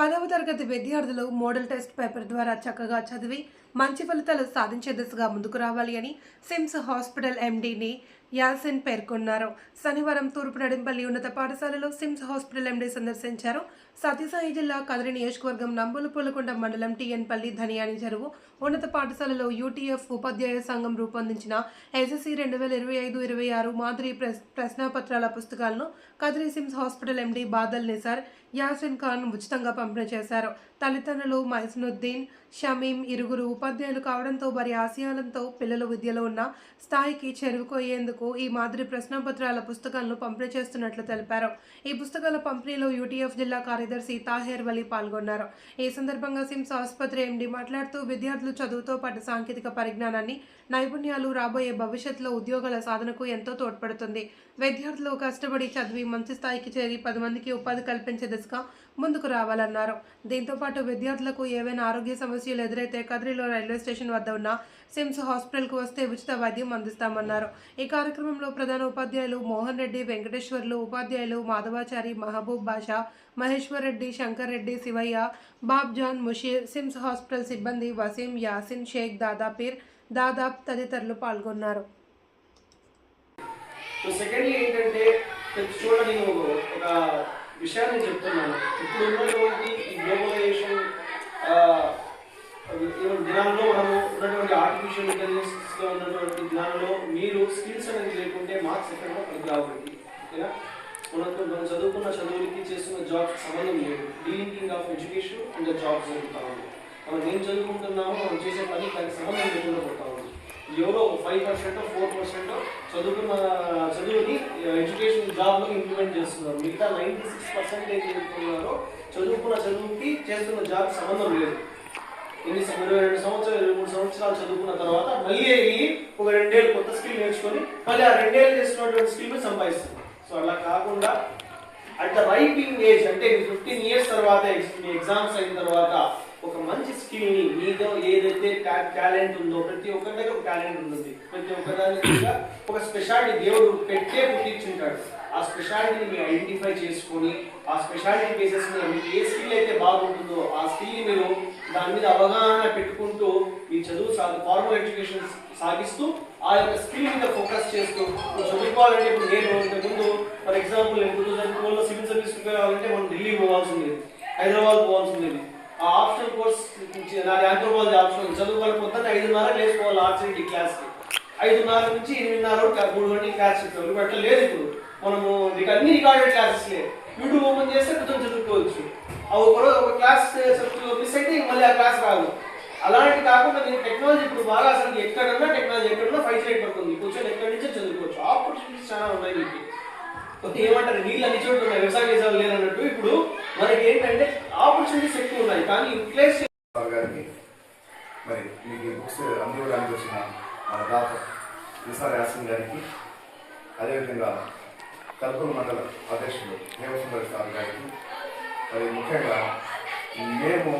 పదవ తరగతి విద్యార్థులు మోడల్ టెస్ట్ పేపర్ ద్వారా చక్కగా చదివి మంచి ఫలితాలు సాధించే దిశగా ముందుకు రావాలి అని సిమ్స్ హాస్పిటల్ ఎండీని యాసిన్ పేర్కొన్నారు. శనివారం తూర్పు నడింపల్లి ఉన్నత పాఠశాలలో సిమ్స్ హాస్పిటల్ ఎండీ సందర్శించారు. సత్యసాయి జిల్లా కదిరి నియోజకవర్గం నంబులు పూలకొండ మండలం టీఎన్పల్లి ధనియాని చెరువు ఉన్నత పాఠశాలలో యూటీఎఫ్ ఉపాధ్యాయ సంఘం రూపొందించిన ఎస్ఎస్సి రెండు వేల ఇరవై ఐదు ఇరవై ఆరు మాదిరి ప్రశ్ ప్రశ్నాపత్రాల పుస్తకాలను Kadiri sims hospital MD Badal Nisar Yasin Khan ఉచితంగా పంపిణీ చేశారు. తల్లిదండ్రులు మైసనుద్దీన్ షమీం ఇరుగురు ఉపాధ్యాయులు కావడంతో వారి ఆశయాలంతో పిల్లలు విద్యలో ఉన్న స్థాయికి చేరుకోయేందుకు ఈ మాదిరి ప్రశ్నపత్రాల పుస్తకాలను పంపిణీ చేస్తున్నట్లు తెలిపారు. ఈ పుస్తకాల పంపిణీలో యూటీఎఫ్ జిల్లా కార్యదర్శి తాహేర్ వలి పాల్గొన్నారు. ఈ సందర్భంగా సిమ్స్ ఆసుపత్రి ఎండి మాట్లాడుతూ విద్యార్థులు చదువుతో పాటు సాంకేతిక పరిజ్ఞానాన్ని నైపుణ్యాలు రాబోయే భవిష్యత్తులో ఉద్యోగాల సాధనకు ఎంతో తోడ్పడుతుంది. విద్యార్థులు కష్టపడి చదివి మంచి స్థాయికి చేరి పది మందికి ఉపాధి కల్పించే దిశగా ముందుకు రావాలన్నారు. దీంతో పాటు విద్యార్థులకు ఏవైనా ఆరోగ్య సమస్యలు ఎదురైతే కదిరిలో రైల్వే స్టేషన్ వద్ద ఉన్న సిమ్స్ హాస్పిటల్కు వస్తే ఉచిత వైద్యం అందిస్తామన్నారు. ఈ కార్యక్రమంలో ప్రధాన ఉపాధ్యాయులు మోహన్ రెడ్డి వెంకటేశ్వర్లు ఉపాధ్యాయులు Madhavachari Mahaboob Basha Maheshwar Reddy Shankar Reddy Shivayya Bob John Mushir SIMS hospital సిబ్బంది వసీం యాసిన్ షేక్ దాదాపీర్ దాదాప్ తదితరులు పాల్గొన్నారు. సో సెకండ్లీ ఏంటంటే చూడండి ఒక విషయాన్ని చెప్తున్నాను. ఇప్పుడు ఉన్నటువంటి ఈ గ్లోబలైజేషన్ దినాల్లో మనము ఉన్నటువంటి ఆర్టిఫిషియల్ ఇంటెలిజెన్స్లో ఉన్నటువంటి జ్ఞానంలో మీరు స్కిల్స్ అనేది లేకుంటే మార్క్స్ ఎక్కడ పనికిరావండి ఓకేనా? మనకు మనం చదువుకున్న చదువులకి చేస్తున్న జాబ్ సంబంధం లేదు. Delinking of education and job జరుగుతా ఉంది. మనం ఏం చదువుకుంటున్నామో మనం చేసే పని దానికి సంబంధం లేకుండా పోతా ఉంది. ఎవరో ఫైవ్ పర్సెంట్ ఫోర్ పర్సెంట్ చదువుకున్న ఎడ్యుకేషన్ జాబ్లో ఇంప్లిమెంట్ చేస్తున్నారు. మిగతా నైంటీ సిక్స్ పర్సెంటేజ్ చదువుతున్నారో చదువుకున్న చదువుకి చేస్తున్న జాబ్ సంబంధం లేదు. ఎన్ని ఇరవై రెండు సంవత్సరాలు ఇరవై మూడు సంవత్సరాలు చదువుకున్న తర్వాత మళ్ళీ అయ్యి ఒక రెండేళ్ళు కొత్త స్కిల్ నేర్చుకొని మళ్ళీ ఆ రెండేళ్ళు చేస్తున్నటువంటి స్కిల్ మీద సంపాదిస్తుంది సో అలా కాకుండా అట్ ద రైటింగ్ ఏజ్ అంటే ఫిఫ్టీన్ ఇయర్స్ తర్వాత ఎగ్జామ్స్ అయిన తర్వాత మంచి మీతో ఏదైతే టాలెంట్ ఉందో ప్రతి ఒక్కరి దగ్గర ఒక టాలెంట్ ఉంటుంది. ప్రతి ఒక్క ఒక స్పెషాలిటీ దేవుడు పెట్టే పుట్టించుంటాడు ఆ స్పెషాలిటీని మీరు ఐడెంటిఫై చేసుకొని ఆ స్పెషాలిటీ బేసెస్ మీద మీకు ఏ స్కిల్ అయితే బాగుంటుందో ఆ స్కిల్ మీరు దాని మీద అవగాహన పెట్టుకుంటూ మీ చదువు సాగు ఫార్మల్ ఎడ్యుకేషన్ సాగిస్తూ ఆ యొక్క స్కిల్ మీద ఫోకస్ చేస్తూ చదువుకోవాలంటే ఇప్పుడు నేను ఇంతకుముందు ఫర్ ఎగ్జాంపుల్ నేను టూ థౌసండ్ ట్వెల్వ్లో సివిల్ సర్వీస్ ప్రిపేర్ అవ్వాలంటే మనం ఢిల్లీ పోవాల్సి ఉండేది హైదరాబాద్ పోవాల్సి ఉండేది ఆ ఆప్షన్ నా నాది ఆంథ్రోపాలజీ ఆప్షనల్ చదువుకోవాలి పొద్దున్న ఐదున్నర లేచిపోవాలి ఆర్ట్స్ క్లాస్కి ఐదున్నర నుంచి ఎనిమిదిన్నర వరకు మూడు గంటలకి క్లాస్ చెప్తారు అట్లా లేదు ఇప్పుడు. మనము నీకు అన్ని రికార్డెడ్ క్లాసెస్లే యూట్యూబ్ ఓపెన్ చేస్తే కొంచెం చదువుకోవచ్చు. ఆ ఒక రోజు ఒక క్లాస్ మిస్ అయితే ఇంక మళ్ళీ ఆ క్లాస్ రాదు. అలాంటి కాకుండా నేను టెక్నాలజీ ఇప్పుడు బాగా అసలు ఎక్కడన్నా టెక్నాలజీ ఎక్కడన్నా ఫైవ్ సైడ్ పడుతుంది కొంచెం ఎక్కడి నుంచో చదువుకోవచ్చు. ఆపర్చునిటీస్ చాలా ఉన్నాయి మీకు కొత్త ఏమంటారు? నీళ్ళు అన్ని చోట్ల వ్యవసాయం చేసేవాళ్ళు లేరు ఇప్పుడు మనకి ఏంటంటే ఆపర్చునిటీస్ ఎక్కువ ఉన్నాయి. కానీ యూటిలైజ్ సార్ గారికి మరి మీకు ఈ బుక్స్ అందివ్వడానికి వచ్చిన మన డాక్టర్ నిసార్ యాసిన్ గారికి అదేవిధంగా కల్పూరు మండల అధ్యక్షుడు హేమసుందర్ సార్ గారికి మరి ముఖ్యంగా మేము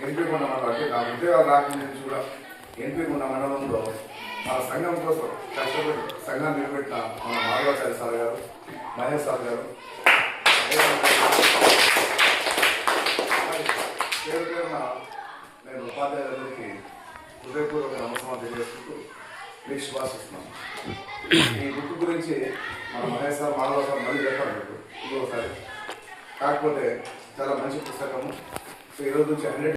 ఎంపీ ఉన్న మండలం అంటే నా ఉద్యోగాలు రాకుండా నుంచి కూడా ఎంపీ ఉన్న మండలంలో మా సంఘం కోసం కష్టపడి సంఘాన్ని నిలబెట్టిన మన మాధవాచార్య సార్ గారు మహేష్ సార్ గారు పేరు పేరున నేను ఉపాధ్యాయులందరికీ హృదయపూర్వక నమస్కారం తెలియజేసుకుంటూ మీకు శుభాషిస్తున్నాను ఈ బుక్ గురించి మన మహేష్ సార్ మాధవ సార్ మళ్ళీ చెప్పారు మీకు. ఇంకొకసారి కాకపోతే చాలా మంచి పుస్తకము. సో ఈరోజు నుంచి హండ్రెడ్